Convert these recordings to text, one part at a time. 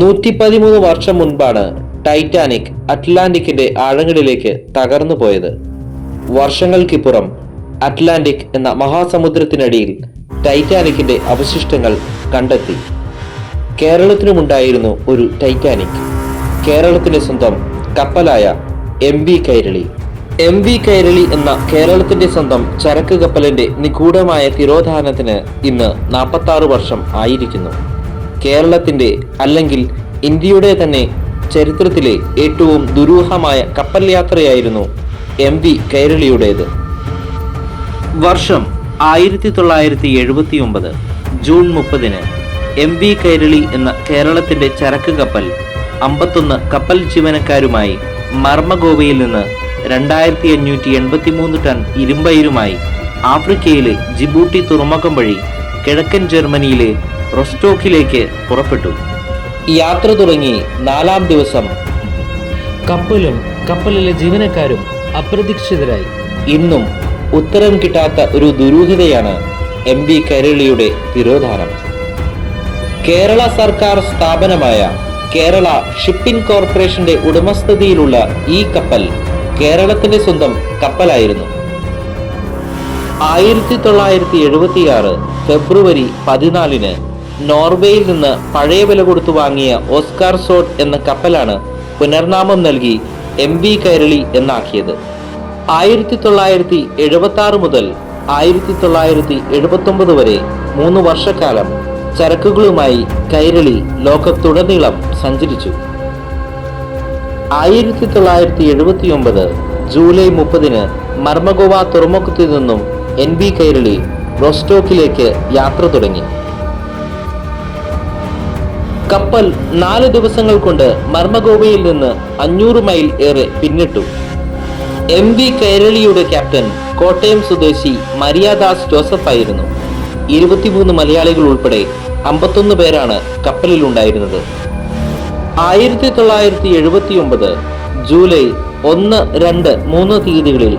നൂറ്റി പതിമൂന്ന് വർഷം മുൻപാണ് ടൈറ്റാനിക് അറ്റ്ലാന്റിക്കിന്റെ ആഴങ്ങളിലേക്ക് തകർന്നു പോയത്. വർഷങ്ങൾക്കിപ്പുറം അറ്റ്ലാന്റിക് എന്ന മഹാസമുദ്രത്തിനടിയിൽ ടൈറ്റാനിക്കിന്റെ അവശിഷ്ടങ്ങൾ കണ്ടെത്തി. കേരളത്തിനുമുണ്ടായിരുന്നു ഒരു ടൈറ്റാനിക്. കേരളത്തിന്റെ സ്വന്തം കപ്പലായ M V Kairali. M V Kairali എന്ന കേരളത്തിന്റെ സ്വന്തം ചരക്ക് കപ്പലിന്റെ നിഗൂഢമായ തിരോധാനത്തിന് ഇന്ന് നാൽപ്പത്തി വർഷം ആയിരിക്കുന്നു. കേരളത്തിന്റെ അല്ലെങ്കിൽ ഇന്ത്യയുടെ തന്നെ ചരിത്രത്തിലെ ഏറ്റവും ദുരൂഹമായ കപ്പൽ യാത്രയായിരുന്നു എം വി കൈരളിയുടേത്. വർഷം ആയിരത്തി തൊള്ളായിരത്തി എഴുപത്തി ഒമ്പത് ജൂൺ മുപ്പതിന് എം വി കൈരളി എന്ന കേരളത്തിന്റെ ചരക്ക് കപ്പൽ അമ്പത്തൊന്ന് കപ്പൽ ജീവനക്കാരുമായി മർമ്മഗോവയിൽ നിന്ന് രണ്ടായിരത്തി അഞ്ഞൂറ്റി എൺപത്തി മൂന്ന് ടൺ ഇരുമ്പയിരുമായി ആഫ്രിക്കയിലെ ജിബൂട്ടി തുറമുഖം വഴി കിഴക്കൻ ജർമ്മനിയിലെ റൊസ്റ്റോക്കിലേക്ക് പുറപ്പെട്ടു. യാത്ര തുടങ്ങി നാലാം ദിവസം. കപ്പലും കപ്പലിലെ ജീവനക്കാരും അപ്രതീക്ഷിതരായി. ഇന്നും ഉത്തരം കിട്ടാത്ത ഒരു ദുരൂഹതയാണ് എം വി കരളിയുടെ തിരോധാനം. കേരള സർക്കാർ സ്ഥാപനമായ കേരള ഷിപ്പിംഗ് കോർപ്പറേഷന്റെ ഉടമസ്ഥതയിലുള്ള ഈ കപ്പൽ കേരളത്തിന്റെ സ്വന്തം കപ്പലായിരുന്നു. ആയിരത്തി തൊള്ളായിരത്തി എഴുപത്തിയാറ് ഫെബ്രുവരി പതിനാലിന് നോർവേയിൽ നിന്ന് പഴയ വില കൊടുത്തു വാങ്ങിയ ഓസ്കാർ സോട്ട് എന്ന കപ്പലാണ് പുനർനാമം നൽകി എം വി കൈരളി എന്നാക്കിയത്. ആയിരത്തി തൊള്ളായിരത്തി എഴുപത്തി ആറ് മുതൽ ആയിരത്തി തൊള്ളായിരത്തി എഴുപത്തി ഒമ്പത് വരെ മൂന്ന് വർഷക്കാലം ചരക്കുകളുമായി കൈരളി ലോകത്തുടനീളം സഞ്ചരിച്ചു. ആയിരത്തി തൊള്ളായിരത്തി എഴുപത്തി ഒമ്പത് ജൂലൈ മുപ്പതിന് മർമഗോവ തുറമുഖത്തു നിന്നും എൻ ബി കൈരളി റോസ്റ്റോക്കിലേക്ക് യാത്ര തുടങ്ങി. കപ്പൽ നാല് ദിവസങ്ങൾ കൊണ്ട് മർമ്മഗോവയിൽ നിന്ന് അഞ്ഞൂറ് മൈൽ ഏറെ പിന്നിട്ടു. എം വി കൈരളിയുടെ ക്യാപ്റ്റൻ കോട്ടയം സ്വദേശി മരിയാദാസ് ജോസഫ് ആയിരുന്നു. ഇരുപത്തിമൂന്ന് മലയാളികൾ ഉൾപ്പെടെ അമ്പത്തൊന്ന് പേരാണ് കപ്പലിലുണ്ടായിരുന്നത് ആയിരത്തി തൊള്ളായിരത്തി എഴുപത്തി ഒമ്പത് ജൂലൈ ഒന്ന് രണ്ട് മൂന്ന് തീയതികളിൽ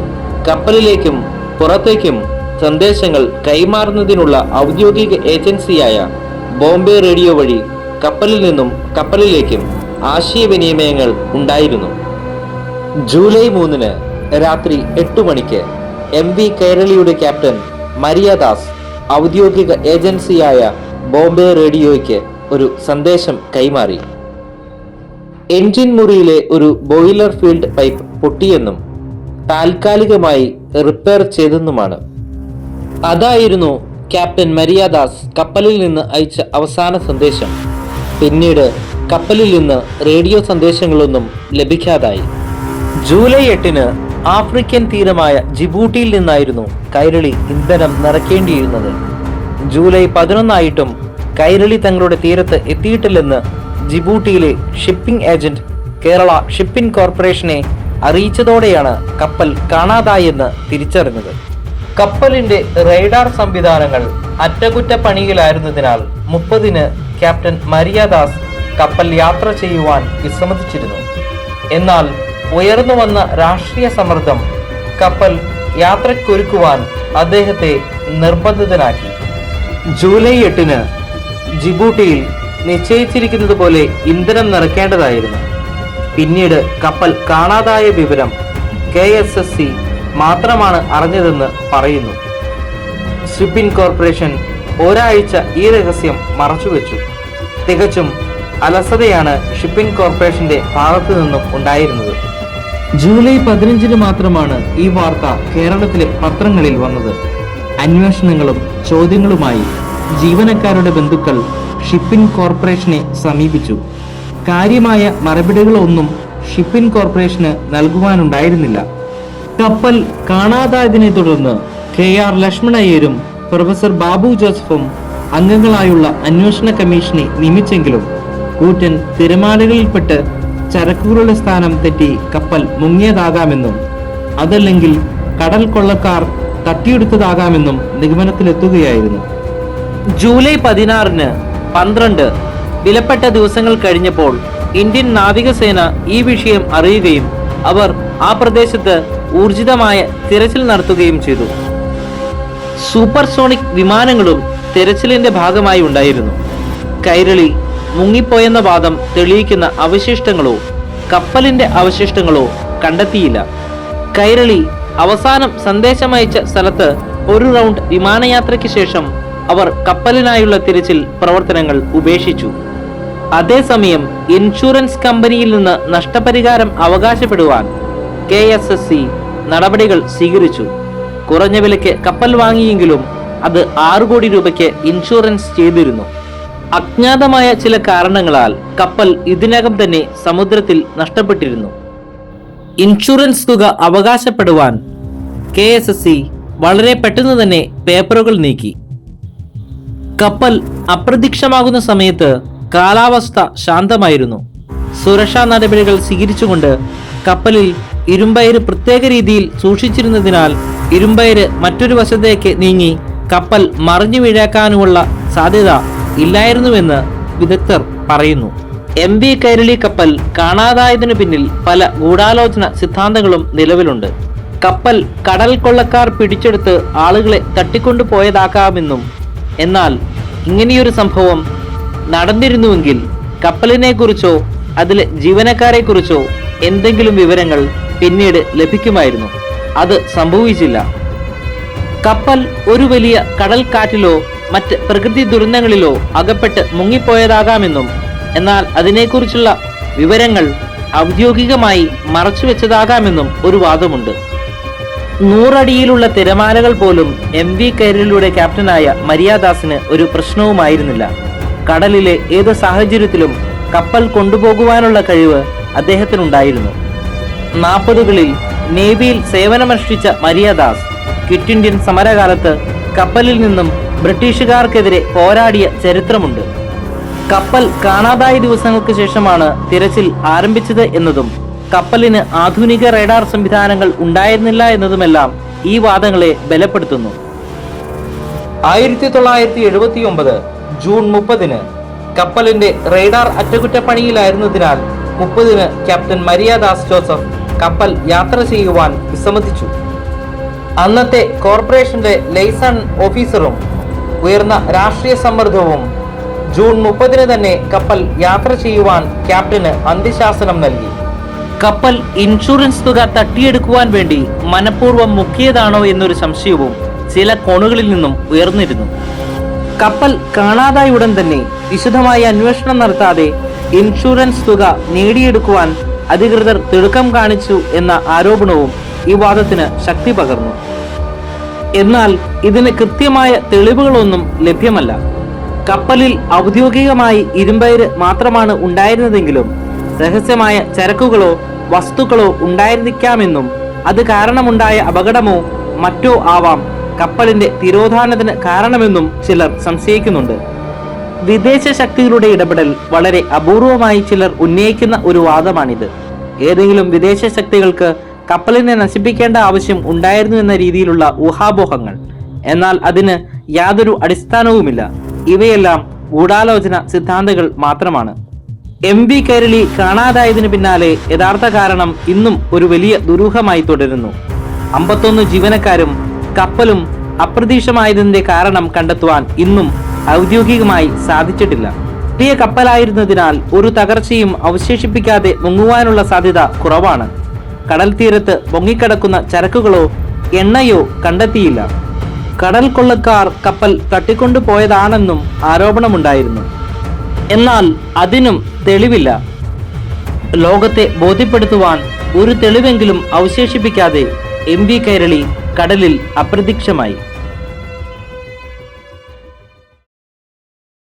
കപ്പലിലേക്കും പുറത്തേക്കും സന്ദേശങ്ങൾ കൈമാറുന്നതിനുള്ള ഔദ്യോഗിക ഏജൻസിയായ ബോംബെ റേഡിയോ വഴി കപ്പലിൽ നിന്നും കപ്പലിലേക്കും ആശയവിനിമയങ്ങൾ ഉണ്ടായിരുന്നു. ജൂലൈ മൂന്നിന് രാത്രി എട്ട് മണിക്ക് എം വി കേരളിയുടെ ക്യാപ്റ്റൻ മരിയദാസ് ഔദ്യോഗിക ഏജൻസിയായ ബോംബെ റേഡിയോയ്ക്ക് ഒരു സന്ദേശം കൈമാറി. എൻജിൻ മുറിയിലെ ഒരു ബോയിലർ ഫീൽഡ് പൈപ്പ് പൊട്ടിയെന്നും താൽക്കാലികമായി റിപ്പയർ ചെയ്തെന്നുമാണ്. അതായിരുന്നു ക്യാപ്റ്റൻ മരിയാദാസ് കപ്പലിൽ നിന്ന് അയച്ച അവസാന സന്ദേശം. പിന്നീട് കപ്പലിൽ നിന്ന് റേഡിയോ സന്ദേശങ്ങളൊന്നും ലഭിക്കാതായി. ജൂലൈ എട്ടിന് ആഫ്രിക്കൻ തീരമായ ജിബൂട്ടിയിൽ നിന്നായിരുന്നു കൈരളി ഇന്ധനം നിറയ്ക്കേണ്ടിയിരുന്നത്. ജൂലൈ പതിനൊന്നായിട്ടും കൈരളി തങ്ങളുടെ തീരത്ത് എത്തിയിട്ടില്ലെന്ന് ജിബൂട്ടിയിലെ ഷിപ്പിംഗ് ഏജന്റ് കേരള ഷിപ്പിംഗ് കോർപ്പറേഷനെ അറിയിച്ചതോടെയാണ് കപ്പൽ കാണാതായെന്ന് തിരിച്ചറിഞ്ഞത്. കപ്പലിന്റെ റൈഡാർ സംവിധാനങ്ങൾ അറ്റകുറ്റപ്പണിയിലായിരുന്നതിനാൽ മുപ്പതിന് ക്യാപ്റ്റൻ മരിയാദാസ് കപ്പൽ യാത്ര ചെയ്യുവാൻ വിസമ്മതിച്ചിരുന്നു. എന്നാൽ ഉയർന്നു വന്ന രാഷ്ട്രീയ സമ്മർദ്ദം കപ്പൽ യാത്രയ്ക്കൊരുക്കുവാൻ അദ്ദേഹത്തെ നിർബന്ധിതനാക്കി. ജൂലൈ എട്ടിന് ജിബൂട്ടിയിൽ നിശ്ചയിച്ചിരിക്കുന്നത് പോലെ ഇന്ധനം നിറയ്ക്കേണ്ടതായിരുന്നു. പിന്നീട് കപ്പൽ കാണാതായ വിവരം കെ എസ് എസ് സി മാത്രമാണ് അറിഞ്ഞതെന്ന് പറയുന്നു. ഷിപ്പിംഗ് കോർപ്പറേഷൻ ഒരാഴ്ച ഈ രഹസ്യം മറച്ചുവെച്ചു. തികച്ചും അലസതയാണ് ഷിപ്പിംഗ് കോർപ്പറേഷന്റെ ഭാഗത്തു നിന്നും ഉണ്ടായിരുന്നത്. ജൂലൈ പതിനഞ്ചിന് മാത്രമാണ് ഈ വാർത്ത കേരളത്തിലെ പത്രങ്ങളിൽ വന്നത്. അന്വേഷണങ്ങളും ചോദ്യങ്ങളുമായി ജീവനക്കാരുടെ ബന്ധുക്കൾ ഷിപ്പിംഗ് കോർപ്പറേഷനെ സമീപിച്ചു. കാര്യമായ മറുപടികളൊന്നും ഷിപ്പിംഗ് കോർപ്പറേഷന് നൽകുവാനുണ്ടായിരുന്നില്ല. കപ്പൽ കാണാതായതിനെ തുടർന്ന് കെ ആർ ലക്ഷ്മണയ്യരും പ്രൊഫസർ ബാബു ജോസഫും അംഗങ്ങളായുള്ള അന്വേഷണ കമ്മീഷനെ നിയമിച്ചെങ്കിലും കൂറ്റൻ തിരമാലകളിൽപ്പെട്ട് ചരക്കുകളുടെ സ്ഥാനം തെറ്റി കപ്പൽ മുങ്ങിയതാകാമെന്നും അതല്ലെങ്കിൽ കടൽ കൊള്ളക്കാർ തട്ടിയെടുത്തതാകാമെന്നും നിഗമനത്തിലെത്തുകയായിരുന്നു. ജൂലൈ പതിനാറിന് പന്ത്രണ്ട് വിലപ്പെട്ട ദിവസങ്ങൾ കഴിഞ്ഞപ്പോൾ ഇന്ത്യൻ നാവികസേന ഈ വിഷയം അറിയുകയും അവർ ആ പ്രദേശത്ത് ഊർജിതമായ തിരച്ചിൽ നടത്തുകയും ചെയ്തു. സൂപ്പർസോണിക് വിമാനങ്ങളും തെരച്ചിലിന്റെ ഭാഗമായി ഉണ്ടായിരുന്നു. കൈരളി മുങ്ങിപ്പോയെന്ന വാദം തെളിയിക്കുന്ന അവശിഷ്ടങ്ങളോ കപ്പലിന്റെ അവശിഷ്ടങ്ങളോ കണ്ടെത്തിയില്ല. കൈരളി അവസാനം സന്ദേശമയച്ച സ്ഥലത്ത് ഒരു റൗണ്ട് വിമാനയാത്രയ്ക്ക് ശേഷം അവർ കപ്പലിനായുള്ള തിരച്ചിൽ പ്രവർത്തനങ്ങൾ ഉപേക്ഷിച്ചു. അതേസമയം ഇൻഷുറൻസ് കമ്പനിയിൽ നിന്ന് നഷ്ടപരിഹാരം അവകാശപ്പെടുവാൻ കെ എസ് എസ് സി നടപടികൾ സ്വീകരിച്ചു. കുറഞ്ഞ വിലയ്ക്ക് കപ്പൽ വാങ്ങിയെങ്കിലും അത് ആറു കോടി രൂപയ്ക്ക് ഇൻഷുറൻസ് ചെയ്തിരുന്നു. അജ്ഞാതമായ ചില കാരണങ്ങളാൽ കപ്പൽ ഇതിനകം തന്നെ സമുദ്രത്തിൽ നഷ്ടപ്പെട്ടിരുന്നു. ഇൻഷുറൻസ് തുക അവകാശപ്പെടുവാൻ കെ എസ് എസ് സി വളരെ പെട്ടെന്ന് തന്നെ പേപ്പറുകൾ നീക്കി. കപ്പൽ അപ്രത്യക്ഷമാകുന്ന സമയത്ത് കാലാവസ്ഥ ശാന്തമായിരുന്നു. സുരക്ഷാ നടപടികൾ സ്വീകരിച്ചുകൊണ്ട് കപ്പലിൽ ഇരുമ്പയര് പ്രത്യേക രീതിയിൽ സൂക്ഷിച്ചിരുന്നതിനാൽ ഇരുമ്പയര് മറ്റൊരു വശത്തേക്ക് നീങ്ങി കപ്പൽ മറിഞ്ഞു വീഴാക്കാനുമുള്ള സാധ്യത ഇല്ലായിരുന്നുവെന്ന് വിദഗ്ധർ പറയുന്നു. എം വി കൈരളി കപ്പൽ കാണാതായതിനു പിന്നിൽ പല ഗൂഢാലോചന സിദ്ധാന്തങ്ങളും നിലവിലുണ്ട്. കപ്പൽ കടൽ കൊള്ളക്കാർ പിടിച്ചെടുത്ത് ആളുകളെ തട്ടിക്കൊണ്ടു പോയതാക്കാമെന്നും എന്നാൽ ഇങ്ങനെയൊരു സംഭവം നടന്നിരുന്നുവെങ്കിൽ കപ്പലിനെ കുറിച്ചോ അതിലെ ജീവനക്കാരെ കുറിച്ചോ എന്തെങ്കിലും വിവരങ്ങൾ പിന്നീട് ലഭിക്കുമായിരുന്നു. അത് സംഭവിച്ചില്ല. കപ്പൽ ഒരു വലിയ കടൽ കാറ്റിലോ മറ്റ് പ്രകൃതി ദുരന്തങ്ങളിലോ അകപ്പെട്ട് മുങ്ങിപ്പോയതാകാമെന്നും എന്നാൽ അതിനെക്കുറിച്ചുള്ള വിവരങ്ങൾ ഔദ്യോഗികമായി മറച്ചുവെച്ചതാകാമെന്നും ഒരു വാദമുണ്ട്. നൂറടിയിലുള്ള തിരമാലകൾ പോലും എം വി കയറിലൂടെ ക്യാപ്റ്റനായ മരിയാദാസിന് ഒരു പ്രശ്നവുമായിരുന്നില്ല. കടലിലെ ഏത് സാഹചര്യത്തിലും കപ്പൽ കൊണ്ടുപോകുവാനുള്ള കഴിവ് അദ്ദേഹത്തിനുണ്ടായിരുന്നു. നാൽപ്പതുകളിൽ നേവിയിൽ സേവനമനുഷ്ഠിച്ച മരിയദാസ് ക്വിറ്റ് ഇന്ത്യൻ സമരകാലത്ത് കപ്പലിൽ നിന്നും ബ്രിട്ടീഷുകാർക്കെതിരെ പോരാടിയ ചരിത്രമുണ്ട്. കപ്പൽ കാണാതായ ദിവസങ്ങൾക്ക് ശേഷമാണ് തിരച്ചിൽ ആരംഭിച്ചത് എന്നതും കപ്പലിന് ആധുനിക റേഡാർ സംവിധാനങ്ങൾ ഉണ്ടായിരുന്നില്ല എന്നതുമെല്ലാം ഈ വാദങ്ങളെ ബലപ്പെടുത്തുന്നു. ആയിരത്തി തൊള്ളായിരത്തി എഴുപത്തി ഒമ്പത് ജൂൺ മുപ്പതിന് കപ്പലിന്റെ റേഡാർ അറ്റകുറ്റപ്പണിയിലായിരുന്നതിനാൽ മുപ്പതിന് ക്യാപ്റ്റൻ മരിയ ദാസ് ജോസഫ് കപ്പൽ യാത്ര ചെയ്യുവാൻ വിസമ്മതിച്ചു. അന്നത്തെ കോർപ്പറേഷന്റെ ലൈസൺ ഓഫീസറും ഉയർന്ന രാഷ്ട്രീയ സമ്മർദ്ദവും ജൂൺ മുപ്പതിന് തന്നെ കപ്പൽ യാത്ര ചെയ്യുവാൻ ക്യാപ്റ്റന് അന്ത്യശാസനം നൽകി. കപ്പൽ ഇൻഷുറൻസ് തുക തട്ടിയെടുക്കുവാൻ വേണ്ടി മനഃപൂർവം മുക്കിയതാണോ എന്നൊരു സംശയവും ചില കോണുകളിൽ നിന്നും ഉയർന്നിരുന്നു. കപ്പൽ കാണാതായ ഉടൻ തന്നെ വിശദമായ അന്വേഷണം നടത്താതെ ഇൻഷുറൻസ് തുക നേടിയെടുക്കുവാൻ അധികൃതർ തിടുക്കം കാണിച്ചു എന്ന ആരോപണവും ഈ വാദത്തിന് ശക്തി പകർന്നു. എന്നാൽ ഇതിന് കൃത്യമായ തെളിവുകളൊന്നും ലഭ്യമല്ല. കപ്പലിൽ ഔദ്യോഗികമായി ഇരുമ്പയര് മാത്രമാണ് ഉണ്ടായിരുന്നതെങ്കിലും രഹസ്യമായ ചരക്കുകളോ വസ്തുക്കളോ ഉണ്ടായിരിക്കാമെന്നും അത് കാരണമുണ്ടായ അപകടമോ മറ്റോ ആവാം കപ്പലിന്റെ തിരോധാനത്തിന് കാരണമെന്നും ചിലർ സംശയിക്കുന്നുണ്ട്. വിദേശ ശക്തികളുടെ ഇടപെടൽ വളരെ അപൂർവമായി ചിലർ ഉന്നയിക്കുന്ന ഒരു വാദമാണിത്. ഏതെങ്കിലും വിദേശ ശക്തികൾക്ക് കപ്പലിനെ നശിപ്പിക്കേണ്ട ആവശ്യം ഉണ്ടായിരുന്നു എന്ന രീതിയിലുള്ള ഊഹാപോഹങ്ങൾ. എന്നാൽ അതിന് യാതൊരു അടിസ്ഥാനവുമില്ല. ഇവയെല്ലാം ഗൂഢാലോചന സിദ്ധാന്തങ്ങൾ മാത്രമാണ്. എം വി കേരളി കാണാതായതിനു പിന്നാലെ യഥാർത്ഥ കാരണം ഇന്നും ഒരു വലിയ ദുരൂഹമായി തുടരുന്നു. അമ്പത്തൊന്ന് ജീവനക്കാരും കപ്പലും അപ്രതീക്ഷമായതിന്റെ കാരണം കണ്ടെത്തുവാൻ ഇന്നും ഔദ്യോഗികമായി സാധിച്ചിട്ടില്ല. വലിയ കപ്പലായിരുന്നതിനാൽ ഒരു തകർച്ചയും അവശേഷിപ്പിക്കാതെ മുങ്ങുവാനുള്ള സാധ്യത കുറവാണ്. കടൽ തീരത്ത് പൊങ്ങിക്കിടക്കുന്ന ചരക്കുകളോ എണ്ണയോ കണ്ടെത്തിയില്ല. കടൽ കൊള്ളക്കാർ കപ്പൽ തട്ടിക്കൊണ്ടുപോയതാണെന്നും ആരോപണമുണ്ടായിരുന്നു. എന്നാൽ അതിനും തെളിവില്ല. ലോകത്തെ ബോധ്യപ്പെടുത്തുവാൻ ഒരു തെളിവെങ്കിലും അവശേഷിപ്പിക്കാതെ എം വി കൈരളി കടലിൽ അപ്രത്യക്ഷമായി.